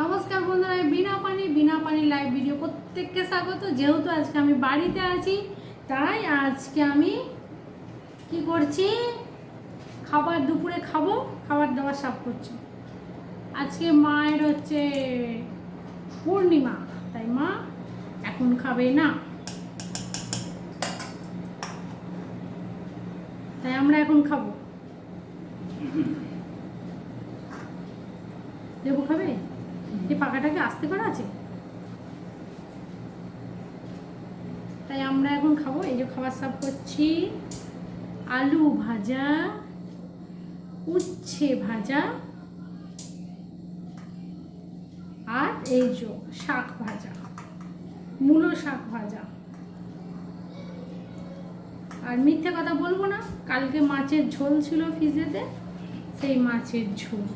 নমস্কার বন্ধুরা বিনা পানি বিনা পানি লাইভ ভিডিও প্রত্যেককে স্বাগত। যেহেতু আজকে আমি বাড়িতে আছি, তাই আজকে আমি কি করছি? খাবার দুপুরে খাব, খাবার দাবার সাফ করছি। আজকে মায়ের হচ্ছে পূর্ণিমা, তাই মা এখন খাবে না। তাই আমরা এখন খাব। দেবো খাবে? এই পাখাটাকে আসতে করা আছে? তাই আমরা এখন খাব। এই যে খাবার সার্ভ করছি। আলু ভাজা, উচ্ছে ভাজা, আর এই যে শাক ভাজা, মূলো শাক ভাজা। আর মিথ্যে কথা বলব না, কালকে মাছের ঝোল ছিল ফ্রিজেতে, সেই মাছের ঝোল।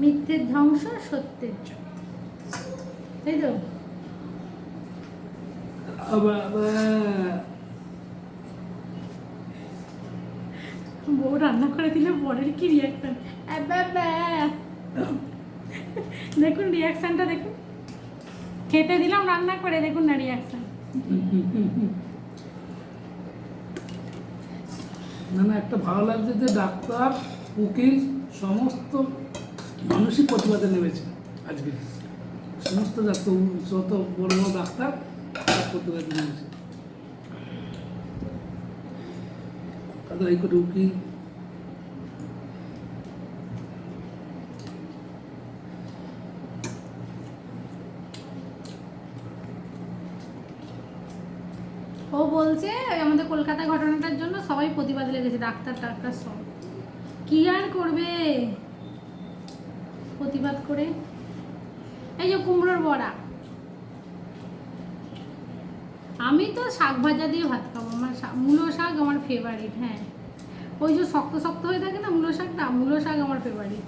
মিথ্যের ধ্বংস সত্যের তাই তো? বউ রান্না করে দিলে বরের কি রিয়াকশন দেখুন রিয়াকশনটা দেখুন। খেতে দিলাম, রান্না করে, দেখুন না রিয়াকশন না না, একটা ভালো লাগছে যে ডাক্তার, উকিল, সমস্ত মানুষই প্রতিবাদে নেমেছে আজকে। সমস্ত ডাক্তার যত বড় বড় ডাক্তার, তারা প্রতিবাদে নেমেছে। উকিল ও বলছে আমাদের কলকাতা ঘটনাটার জন্য সবাই প্রতিবাদ লেগেছে, ডাক্তার ডাক্তার সব। কি আর করবে? প্রতিবাদ করে? এই যে কুমড়োর বড়া। আমি তো শাক ভাজা দিয়ে ভাত খাব। আমার মূলো শাক আমার ফেভারিট হ্যাঁ। ওই যে শক্ত শক্ত হয়ে থাকে না মূলো শাকটা মূলো শাক আমার ফেভারিট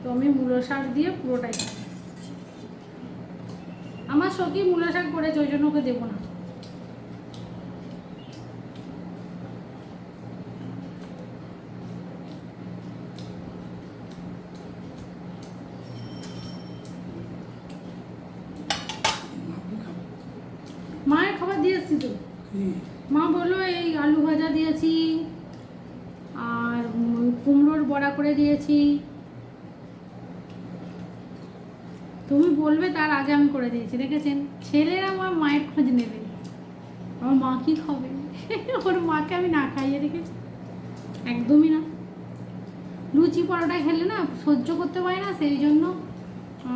তো আমি মূলো শাক দিয়ে পুরোটাই খাই আমার সখী মূলা শাক করেছে, ওই জন্য ওকে দেবো না আপনি খাবেন মায়ের খাবার দিয়ে এসছি তো কি মা বলল এই আলু ভাজা দিয়েছি আর উম কুমড়োর বড়া করে দিয়েছি। তুমি বলবে তার আগে আমি করে দিয়েছি, দেখেছেন? ছেলেরা আমার মায়ের খোঁজ নেবে। আমার মা কি খাবে? ওর মাকে আমি না খাইয়ে রেখেছি। একদমই না। লুচি পরোটা খেলে না সহ্য করতে পারে না, সেই জন্য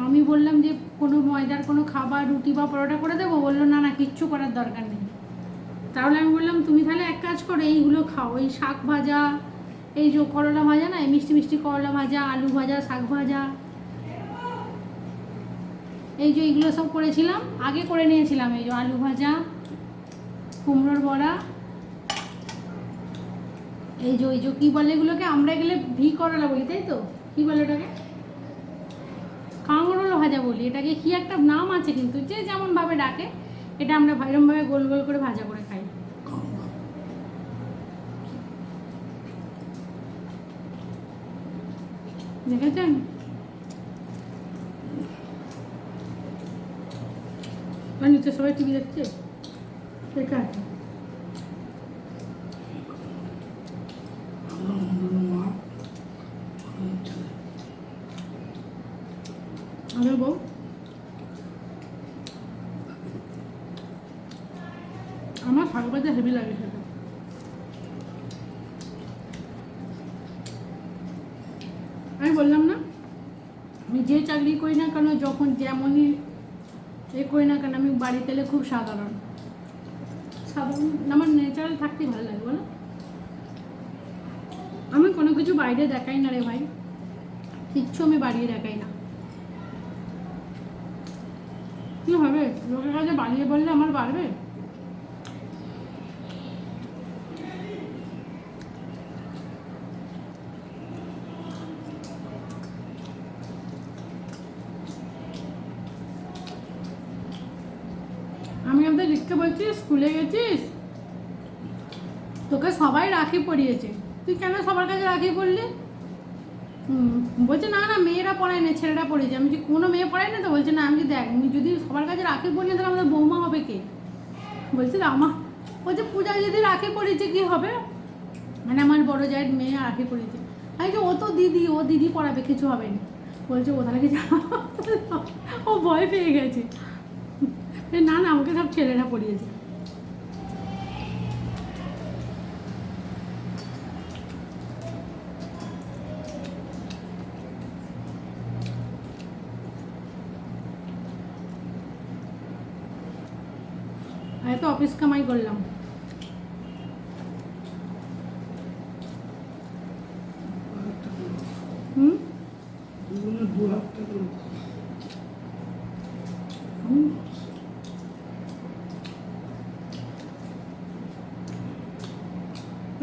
আমি বললাম যে কোনো ময়দার কোনো খাবার, রুটি বা পরোটা করে দেবো। বলল, না না, কিচ্ছু করার দরকার নেই। তাহলে আমি বললাম, তুমি তাহলে এক কাজ করো, এইগুলো খাও। এই শাক ভাজা এই যে করলা ভাজা না মিষ্টি মিষ্টি করলা ভাজা, আলু ভাজা, শাক ভাজা। এই যে এইগুলো সব করেছিলাম, আগে করে নিয়েছিলাম এই যে আলু ভাজা, কুমড়োর বড়া। এই যে ওই যে, কী বলে এগুলোকে? আমরা গেলে ভি করলা বলি, তাই তো? কী বলে ওটাকে? কাঁকরোল ভাজা বলি, এটাকে কি একটা নাম আছে কিন্তু, যে যেমন ভাবে ডাকে, এটা আমরা এরমভাবে গোল গোল করে ভাজা করে খাই খাওয়া দেখেছেন? আর নিচে সবাই টিভি দেখছে? ছেলে আমার বউ? আমার শাক ভাজা হেভি লাগে সেটা আমি বললাম না আমি যে চাকরি করি না কেন, যখন যেমনই এ করি না কেন, আমি বাড়িতে এলে খুব সাধারণ। সাধারণ আমার ন্যাচারাল থাকতেই ভালো লাগে, বলো। আমি কোনো কিছু বাইরে দেখাই না রে ভাই। কিচ্ছু আমি বাড়িয়ে দেখাই না। কি হবে? লোকের কাছে বাড়িয়ে বললে আমার বাড়বে? আমি আমাদের রিক্কে বলছি স্কুলে গেছিস? তোকে সবাই রাখি পরিয়েছে। তুই কেন সবার কাছে রাখি পড়লি বলছে, না না, মেয়েরা পড়ায় না, ছেলেরা পড়েছে আমি যে কোনো মেয়ে পড়ায় না তো? বলছে, না, আমি দেখ আমি যদি সবার কাছে রাখি পড়ি তাহলে আমাদের বৌমা হবে কে? বলছে আমা বলছে, পূজা যদি রাখি পড়েছে কি হবে? মানে আমার বড় জায়ের মেয়ে রাখি পড়েছে আমি যে ও তো দিদি, ও দিদি পড়াবে, কিছু হবে না। বলছে, ও তাহলে কিছু ও ভয় পেয়ে গেছে। না না আমাকে সব ছেলেরা পড়িয়েছে। আমি তো অফিস কামাই করলাম আরেকটা করে। হুম দুজনে দু হাজার টাকা করে। হুম,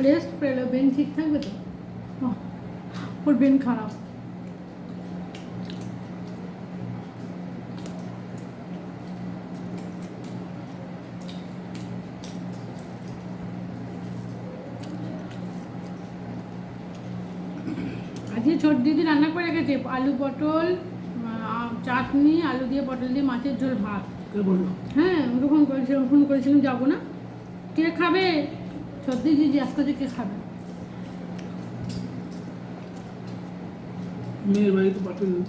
রেস্ট পেল বেন ঠিক থাকবে তো? ওর বেন খারাপ। আজকে ছোট দিদি রান্না করে রেখেছে আলু পটল চাটনি আলু দিয়ে পটল দিয়ে মাছের ঝোল ভাত। হ্যাঁ ওরকম করেছিলাম ফোন করেছিলাম যাব না। কে খাবে? যে জিজ্ঞাস করছে কে খাবে? মেয়ের বাড়িতে পাঠিয়ে দেবো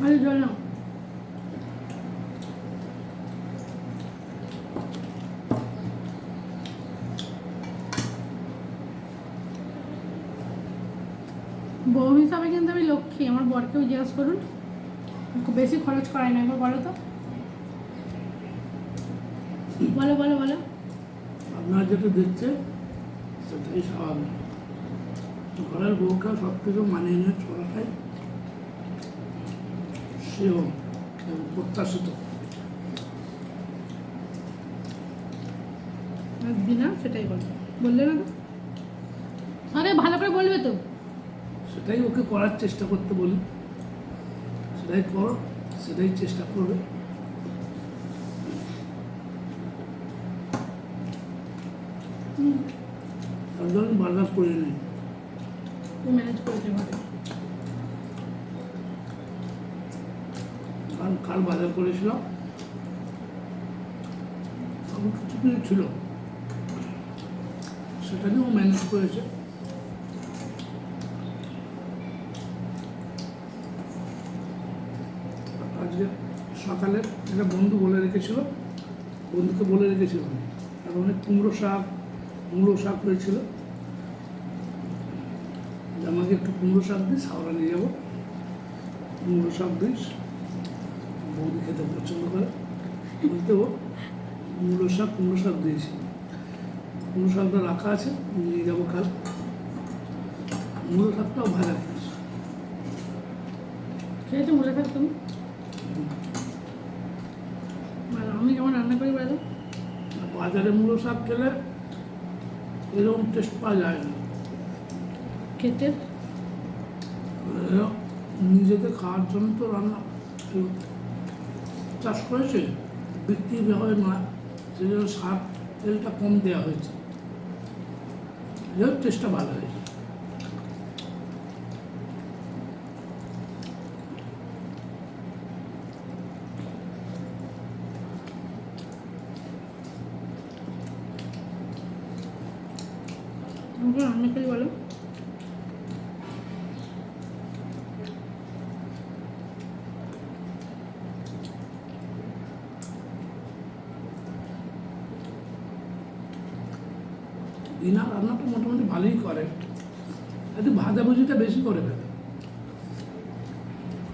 ভালো জল নাও। বউ হিসাবে কিন্তু আমি লক্ষ্মী আমার বরকেও জিজ্ঞাসা করুন। খুব বেশি খরচ করাই না একবার বলো তো। বলো বলো বলো। আপনারা যেটা দেখছে সেটাই স্বাভাবিক। ঘরের বউকে সব কিছু মানিয়ে নিয়ে চলাটাই সেও প্রত্যাশিত। দিনা সেটাই বলো। বললে না আরে ভালো করে বলবে তো। সেটাই ওকে করার চেষ্টা করতে বলি। সেটাই করো সেটাই চেষ্টা করবে হুম, তার করে নিই ম্যানেজ করেছে কারণ কাল বাজার করেছিলাম। তখন কিছু কিছু ছিল। সেটা নিয়েও ম্যানেজ করেছে। আজকে সকালে একটা বন্ধু বলে রেখেছিল। বন্ধুকে বলে রেখেছিলাম। আর অনেক কুমড়ো শাক মূলো শাক হয়েছিল। আমাকে একটু কুমড়ো শাক দিস হাওড়া নিয়ে যাব। কুমড়ো শাক দিস বৌদি খেতে পছন্দ করে বলতে ও কুমড়ো শাক কুমড়ো শাক দিয়েছি। কুমড়ো শাকটা রাখা আছে নিয়ে যাব কাল। মুলো শাকটাও ভাজা করেছি খেয়েছো মনে থাক তুমি? আমি কেমন রান্না করি বাজারে মুলো শাক খেলে এরকম টেস্ট পাওয়া যায় না। খেতে? নিজেদের খাওয়ার জন্য তো রান্না চাষ করেছে? বিক্রি হয় না সেই জন্য সার তেলটা কম দেওয়া হয়েছে। এর টেস্টটা ভালো হয়েছে। আমাকে বলো। বিনা রান্নাটা মোটামুটি ভালোই করে। একটু ভাজাভুজিটা বেশি করে ফেলে।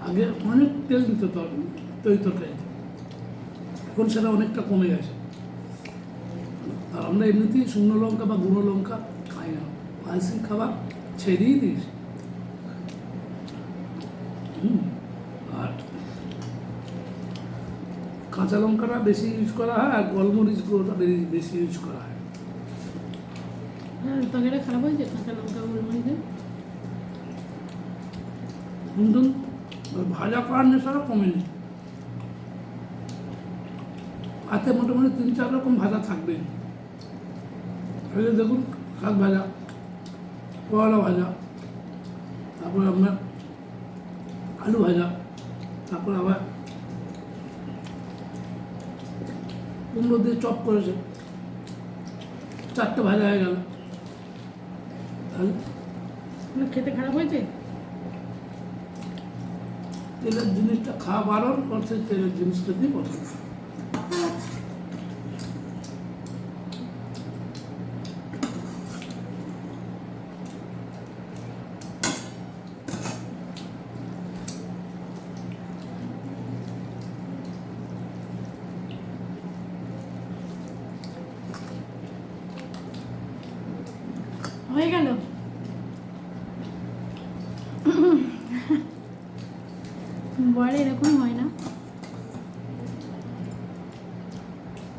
আগে অনেক তেল দিত তরি তরকারিতে এখন সেটা অনেকটা কমে গেছে। আর আমরা এমনিতেই শুকনো লঙ্কা বা গুঁড়ো লঙ্কা খাই না। স্পাইসি খাবার ছেড়েই দিয়েছি। আর কাঁচা লঙ্কাটা বেশি ইউজ করা হয় আর গোলমরিচ গুঁড়োটা বেশি ইউজ করা হ্যাঁ। তরকারিটা খারাপ হয়েছে? কাঁচা লঙ্কা, গোলমরিচ? কিন্তু ভাজা করার নেশাটা কমেনি হাতে মোটামুটি তিন, চার রকম ভাজা থাকবে। দেখুন, শাক ভাজা করলা ভাজা, তারপরে আপনার আলু ভাজা, তারপরে আবার কুমড়ো দিয়ে চপ করেছে। চারটে ভাজা হয়ে গেল। খেতে খারাপ হয়েছে? তেলের জিনিসটা খাওয়া বারণ করছে তেলের জিনিসটা দিয়ে পছন্দ হয়ে গেল বলে এরকম হয়।